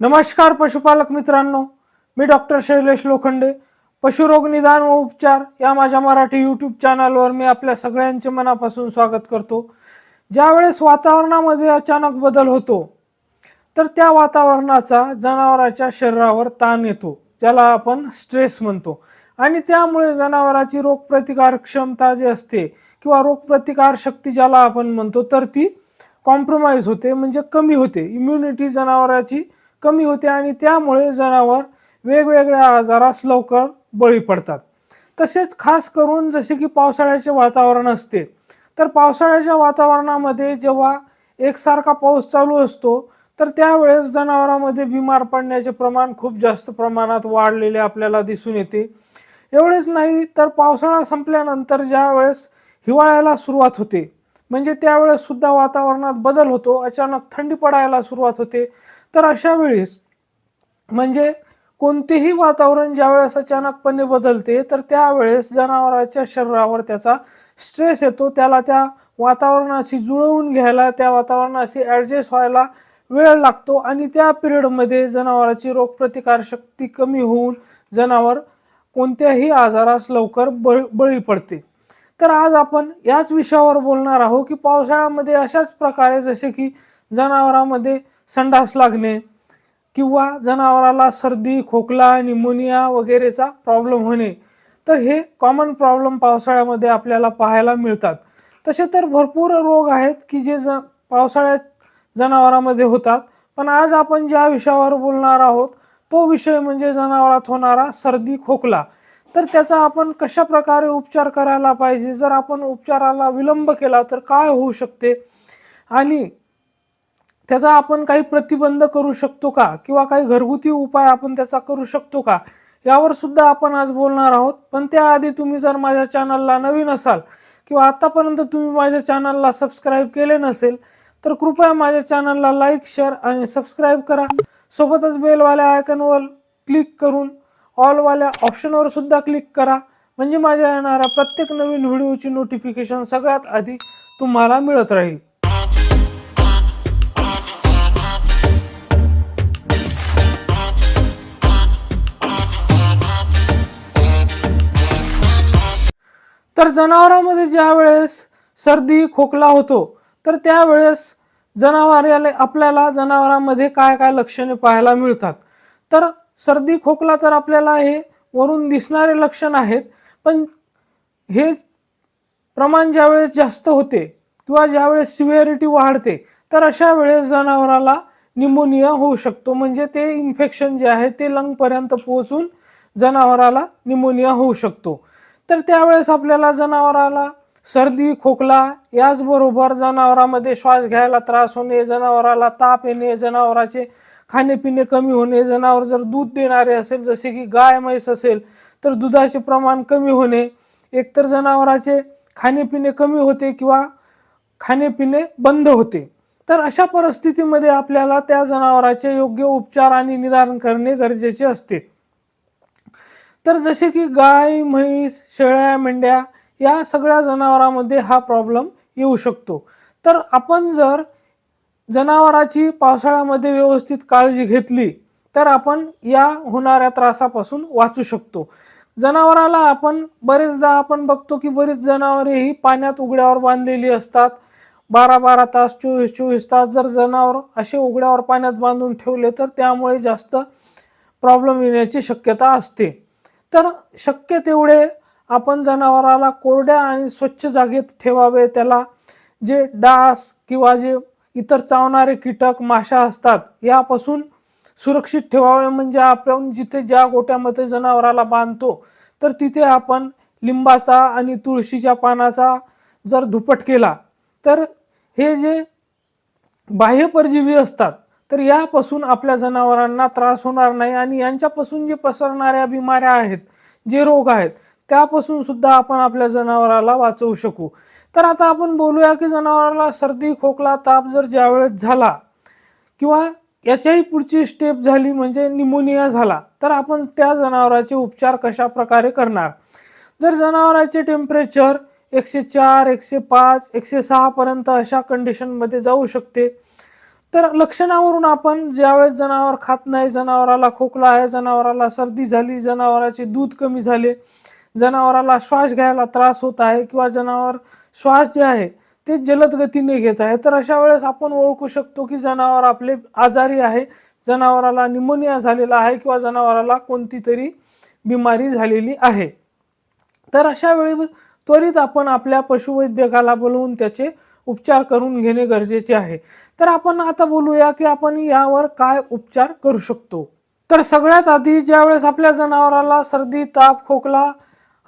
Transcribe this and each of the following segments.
नमस्कार पशुपालक मित्रांनो. मी डॉक्टर शैलेश लोखंडे. पशुरोग निदान व उपचार या माझ्या मराठी यूट्यूब चॅनलवर मी आपल्या सगळ्यांचे मनापासून स्वागत करतो. ज्यावेळेस वातावरणामध्ये अचानक बदल होतो तर त्या वातावरणाचा जनावराच्या शरीरावर ताण येतो ज्याला आपण स्ट्रेस म्हणतो. आणि त्यामुळे जनावराची रोगप्रतिकार क्षमता जी असते किंवा रोगप्रतिकार शक्ती ज्याला आपण म्हणतो तर ती कॉम्प्रोमाइज होते म्हणजे कमी होते. इम्युनिटी जनावराची कमी होते आणि त्यामुळे जनावर वेगवेगळ्या आजारास लवकर बळी पडतात. तसेच खास करून जसे की पावसाळ्याचे वातावरण असते तर पावसाळ्याच्या वातावरणामध्ये जेव्हा एकसारखा पाऊस चालू असतो तर त्यावेळेस जनावरांमध्ये बिमार पडण्याचे प्रमाण खूप जास्त प्रमाणात वाढलेले आपल्याला दिसून येते. एवढेच नाही तर पावसाळा संपल्यानंतर ज्यावेळेस हिवाळ्याला सुरुवात होते म्हणजे त्यावेळेस सुद्धा वातावरणात बदल होतो अचानक थंडी पडायला सुरुवात होते तर अशा वेळेस म्हणजे कोणतेही वातावरण ज्यावेळेस अचानकपणे बदलते तर त्यावेळेस जनावराच्या शरीरावर त्याचा स्ट्रेस येतो. त्याला त्या वातावरणाशी जुळवून घ्यायला त्या वातावरणाशी ॲडजस्ट व्हायला वेळ लागतो आणि त्या पिरियडमध्ये जनावराची रोगप्रतिकार शक्ती कमी होऊन जनावर कोणत्याही आजारास लवकर बळ बळी पडते. तर आज आपण याच विषयावर बोलणार आहोत की पावसाळ्यामध्ये अशाच प्रकारे जसे की जनावरांमध्ये संडास लागणे किंवा जनावराला सर्दी खोकला निमोनिया वगैरेचा प्रॉब्लेम होणे तर हे कॉमन प्रॉब्लेम पावसाळ्यामध्ये आपल्याला पाहायला मिळतात. तसे तर भरपूर रोग आहेत की जे ज पावसाळ्यात जनावरांमध्ये होतात. पण आज आपण ज्या विषयावर बोलणार आहोत तो विषय म्हणजे जनावरात होणारा सर्दी खोकला. तर त्याचा आपण कशा प्रकारे उपचार करायला पाहिजे? जर आपण उपचाराला विलंब केला तर काय होऊ शकते? आणि त्याचा आपण काही प्रतिबंध करू शकतो का? किंवा काही घरगुती उपाय आपण त्याचा करू शकतो का? यावर सुद्धा आपण आज बोलणार आहोत. पण त्याआधी तुम्ही जर माझ्या चॅनलला नवीन असाल किंवा आतापर्यंत तुम्ही माझ्या चॅनलला सबस्क्राईब केले नसेल तर कृपया माझ्या चॅनलला लाईक शेअर आणि सबस्क्राईब करा. सोबतच बेलवाल्या आयकनवर क्लिक करून ऑलवाल्या ऑप्शनवर सुद्धा क्लिक करा. म्हणजे माझ्या येणाऱ्या प्रत्येक नवीन व्हिडिओची नोटिफिकेशन सगळ्यात आधी तुम्हाला मिळत राहील. तर जनावरांमध्ये ज्या वेळेस सर्दी खोकला होतो तर त्यावेळेस जनावर आपल्याला जनावरांमध्ये काय काय लक्षणे पाहायला मिळतात? तर सर्दी खोकला तर आपल्याला हे वरून दिसणारे लक्षण आहेत पण हे प्रमाण ज्यावेळेस जास्त होते किंवा ज्यावेळेस सिव्हिअरिटी वाढते तर अशा वेळेस जनावराला निमोनिया होऊ शकतो. म्हणजे ते इन्फेक्शन जे आहे ते लंगपर्यंत पोहोचून जनावराला निमोनिया होऊ शकतो. तर त्यावेळेस आपल्याला जनावराला सर्दी खोकला याचबरोबर जनावरामध्ये श्वास घ्यायला त्रास होणे जनावराला ताप येणे जनावराचे खाणेपिणे कमी होणे जनावर जर दूध देणारे असेल जसे की गाय म्हैस असेल तर दुधाचे प्रमाण कमी होणे. एकतर जनावराचे खाणेपिणे कमी होते किंवा खाणेपिणे बंद होते. तर अशा परिस्थितीमध्ये आपल्याला त्या जनावराचे योग्य उपचार आणि निदान करणे गरजेचे असते. तर जसे की गाय म्हैस शेळ्या मेंढ्या या सगळ्या जनावरांमध्ये हा प्रॉब्लेम येऊ शकतो. तर आपण जर जनावराची पावसाळ्यामध्ये व्यवस्थित काळजी घेतली तर आपण या होणाऱ्या त्रासापासून वाचू शकतो. जनावराला आपण बरेचदा आपण बघतो की बरीच जनावरे ही पाण्यात उघड्यावर बांधलेली असतात. बारा बारा तास चोवीस चोवीस तास जर जनावर असे उघड्यावर पाण्यात बांधून ठेवले तर त्यामुळे जास्त प्रॉब्लेम येण्याची शक्यता असते. तर शक्य तेवढे आपण जनावराला कोरड्या आणि स्वच्छ जागेत ठेवावे. त्याला जे डास किंवा जे इतर चावणारे कीटक माशा असतात यापासून सुरक्षित ठेवावे. म्हणजे आपण जिथे ज्या गोट्यामध्ये जनावराला बांधतो तर तिथे आपण लिंबाचा आणि तुळशीच्या पानाचा जर धुपट केला तर हे जे बाह्य परजीवी असतात तर यापासून आपल्या जनावरांना त्रास होणार नाही आणि यांच्यापासून जे पसरणाऱ्या बिमाऱ्या आहेत जे रोग आहेत त्यापासून सुद्धा आपण आपल्या जनावराला वाचवू शकू. तर आता आपण बोलूया की जनावराला सर्दी खोकला ताप जर ज्यावेळेस झाला किंवा याच्याही पुढची स्टेप झाली म्हणजे निमोनिया झाला तर आपण त्या जनावराचे उपचार कशा प्रकारे करणार? जर जनावराचे टेम्परेचर एकशे चार एकशे पाच एकशे सहा पर्यंत अशा कंडिशनमध्ये जाऊ शकते तर लक्षणावरून आपण ज्यावेळेस जनावर खात नाही जनावराला खोकला आहे जनावराला सर्दी झाली जनावराचे दूध कमी झाले जनावराला श्वास घ्यायला त्रास होत आहे किंवा जनावर श्वास जे आहे ते जलद गतीने घेत आहे तर अशा वेळेस आपण ओळखू शकतो की जनावर आपले आजारी आहे जनावराला निमोनिया झालेला आहे किंवा जनावराला कोणती तरी बिमारी झालेली आहे. तर अशा वेळी त्वरित आपण आपल्या पशुवैद्यकाला बोलवून त्याचे उपचार करून घेणे गरजेचे आहे. तर आपण आता बोलूया की आपण यावर काय उपचार करू शकतो. तर सगळ्यात आधी ज्यावेळेस आपल्या जनावराला सर्दी ताप खोकला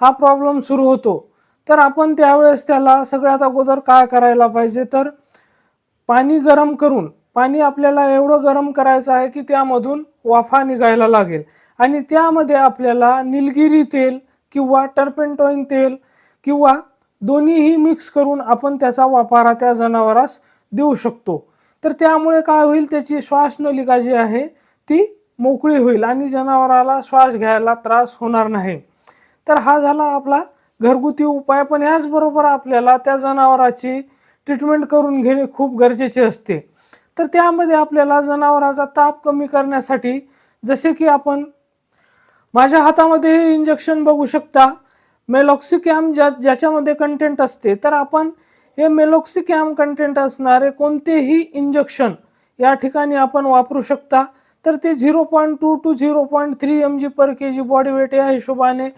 हा प्रॉब्लेम सुरू होतो तर आपण त्यावेळेस त्याला सगळ्यात अगोदर काय करायला पाहिजे? तर पाणी गरम करून पाणी आपल्याला एवढं गरम करायचं आहे की त्यामधून वाफा निघायला लागेल. आणि त्यामध्ये आपल्याला निलगिरी तेल किंवा टर्पेंटॉईन तेल किंवा दोन्हीही मिक्स करून आपण त्याचा वापारा त्या जनावरास देऊ शकतो. तर त्यामुळे काय होईल त्याची श्वासनलिका जी आहे ती मोकळी होईल आणि जनावराला श्वास घ्यायला त्रास होणार नाही. तर हा झाला आपला घरगुती उपाय. पण याचबरोबर आपल्याला त्या जनावराची ट्रीटमेंट करून घेणे खूप गरजेचे असते. तर त्यामध्ये आपल्याला जनावराचा ताप कमी करण्यासाठी जसे की आपण माझ्या हातामध्ये हे इंजेक्शन बघू शकता मेलॉक्सिकॅम ज्या ज्याच्यामध्ये कंटेंट असते तर आपण हे मेलॉक्सिकॅम कंटेंट असणारे कोणतेही इंजेक्शन या ठिकाणी आपण वापरू शकता. तर ते zero point two two zero point three M G per K G body weight या हिशोबाने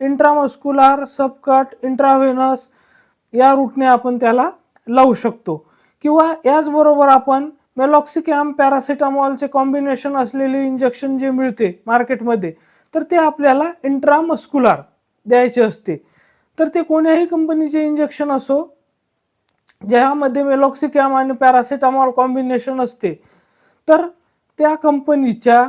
इंट्रामस्क्युलर सबकट इंट्राव्हेनस या रूटने आपण त्याला लावू शकतो. किंवा याचबरोबर आपण मेलॉक्सिकॅम पॅरासिटामॉलचे कॉम्बिनेशन असलेले इंजेक्शन जे मिळते मार्केटमध्ये तर ते आपल्याला इंट्रामस्क्युलर द्यायचे असते. तर ते कोण्याही कंपनीचे इंजेक्शन असो ज्यामध्ये मेलॉक्सिकॅम आणि पॅरासिटामॉल कॉम्बिनेशन असते तर त्या कंपनीच्या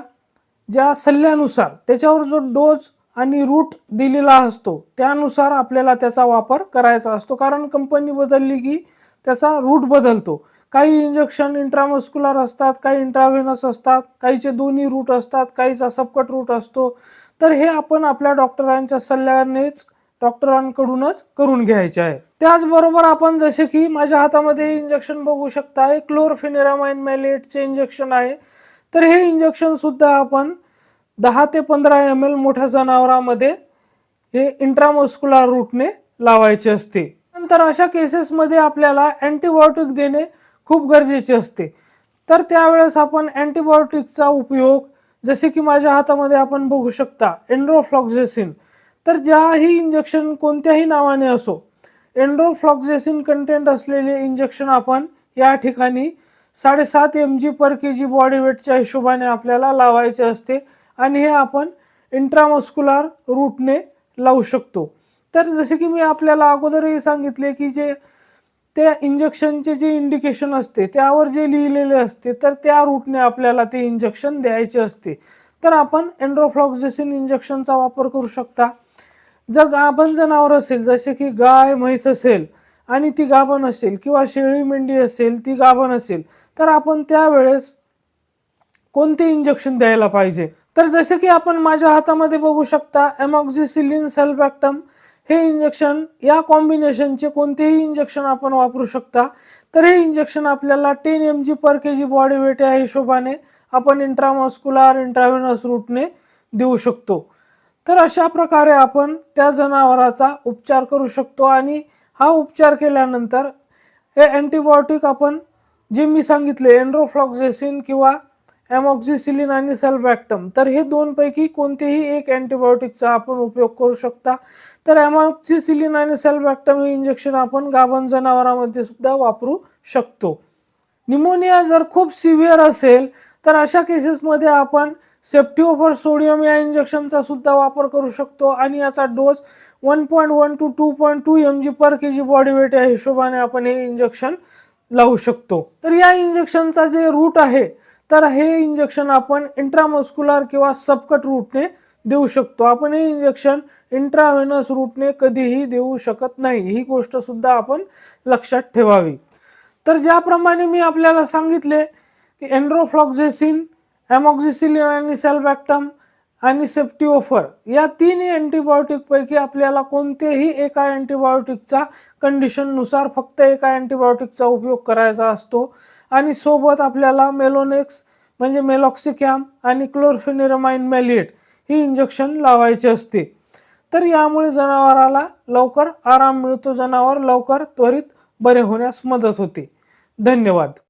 ज्या सल्ल्यानुसार त्याच्यावर जो डोज आणि रूट दिलेला असतो त्यानुसार आपल्याला त्याचा वापर करायचा असतो. कारण कंपनी बदलली की त्याचा रूट बदलतो. काही इंजेक्शन इंट्रामस्क्युलर असतात काही इंट्राव्हेनस असतात काहीचे दोन्ही रूट असतात काहीचा सबकट रूट असतो. तर हे आपण आपल्या डॉक्टरांच्या सल्ल्यानेच डॉक्टरांकडूनच करून घ्यायचे आहे. त्याचबरोबर आपण जसे की माझ्या हातामध्ये इंजेक्शन बघू शकता हे क्लोरफिनेरामाइन मॅलेटचे इंजेक्शन आहे. तर हे इंजेक्शन सुद्धा आपण दहा ते पंधरा एम एल मोठ्या जनावरांमध्ये हे इंट्रामस्क्युलर रूटने लावायचे असते. नंतर अशा केसेसमध्ये आपल्याला अँटीबायोटिक देणे खूप गरजेचे असते. तर त्यावेळेस आपण अँटीबायोटिकचा उपयोग जसे की माझ्या हातामध्ये आपण बघू शकता एन्ड्रोफ्लॉक्झेसिन तर ज्याही इंजेक्शन कोणत्याही नावाने असो एन्ड्रोफ्लॉक्झेसिन कंटेंट असलेले इंजेक्शन आपण या ठिकाणी साडेसात M G per K G body वेटच्या हिशोबाने आपल्याला लावायचे असते आणि हे आपण इंट्रामस्क्युलर रूटने लावू शकतो. तर जसे की मी आपल्याला अगोदरही सांगितले की जे त्या इंजेक्शनचे जे इंडिकेशन असते त्यावर जे लिहिलेले असते तर त्या रूटने आपल्याला ते इंजेक्शन द्यायचे असते. तर आपण एन्ड्रोफ्लॉक्झेसिन इंजेक्शनचा वापर करू शकता. जर गाभण जनावर असेल जसे की गाय म्हैस असेल आणि ती गाभण असेल किंवा शेळी मेंढी असेल ती गाभण असेल तर आपण त्यावेळेस कोणते इंजेक्शन द्यायला पाहिजे? तर जसे की आपण माझ्या हातामध्ये बघू शकता एमॉक्झिसिलिन सेल्बॅक्टम हे इंजेक्शन या कॉम्बिनेशनचे कोणतेही इंजेक्शन आपण वापरू शकता. तर हे इंजेक्शन आपल्याला ten M G per K G body weight या हिशोबाने आपण इंट्रामॉस्क्युलर इंट्राव्हेनस रूटने देऊ शकतो. तर अशा प्रकारे आपण त्या जनावराचा उपचार करू शकतो आणि हा उपचार केल्यानंतर हे अँटीबायोटिक आपण जे मी सांगितले एन्ड्रोफ्लॉक्झेसिन किंवा ॲमॉक्झिसिलिन आणि सल्बॅक्टम तर हे दोनपैकी कोणतेही एक अँटीबायोटिकचा आपण उपयोग करू शकता. तर ॲमॉक्झिसिलिन आणि सल्बॅक्टम हे इंजेक्शन आपण गाभण जनावरांमध्ये सुद्धा वापरू शकतो. निमोनिया जर खूप सिव्हिअर असेल तर अशा केसेसमध्ये आपण सेप्टिओफर सोडियम या इंजेक्शनचा सुद्धा वापर करू शकतो आणि याचा dose one point one two two point two M G per K G body weight या हिशोबाने आपण हे इंजेक्शन लावू शकतो. तर या इंजेक्शनचा जे रूट आहे तर हे इंजेक्शन आपण इंट्रामस्क्युलर किंवा सबकट रूटने देऊ शकतो. आपण हे इंजेक्शन इंट्राव्हेनस रूटने कधीही देऊ शकत नाही. ही गोष्ट सुद्धा आपण लक्षात ठेवावी. तर ज्याप्रमाणे मी आपल्याला सांगितले की एन्ड्रोफ्लॉक्झेसिन ॲमॉक्झिसिलिन आणि सेल्बॅक्टम आणि सेफ्टिओफर या तीन अँटीबायोटिकपैकी आपल्याला कोणत्याही एका अँटीबायोटिकचा कंडिशननुसार फक्त एका अँटीबायोटिकचा उपयोग करायचा असतो. आणि सोबत आपल्याला मेलोनेक्स म्हणजे मेलॉक्सिकॅम आणि क्लोरफिनिरमाइन मॅलिएट ही इंजेक्शन लावायचे असते. तर यामुळे जनावराला लवकर आराम मिळतो जनावर लवकर त्वरित बरे होण्यास मदत होते. धन्यवाद.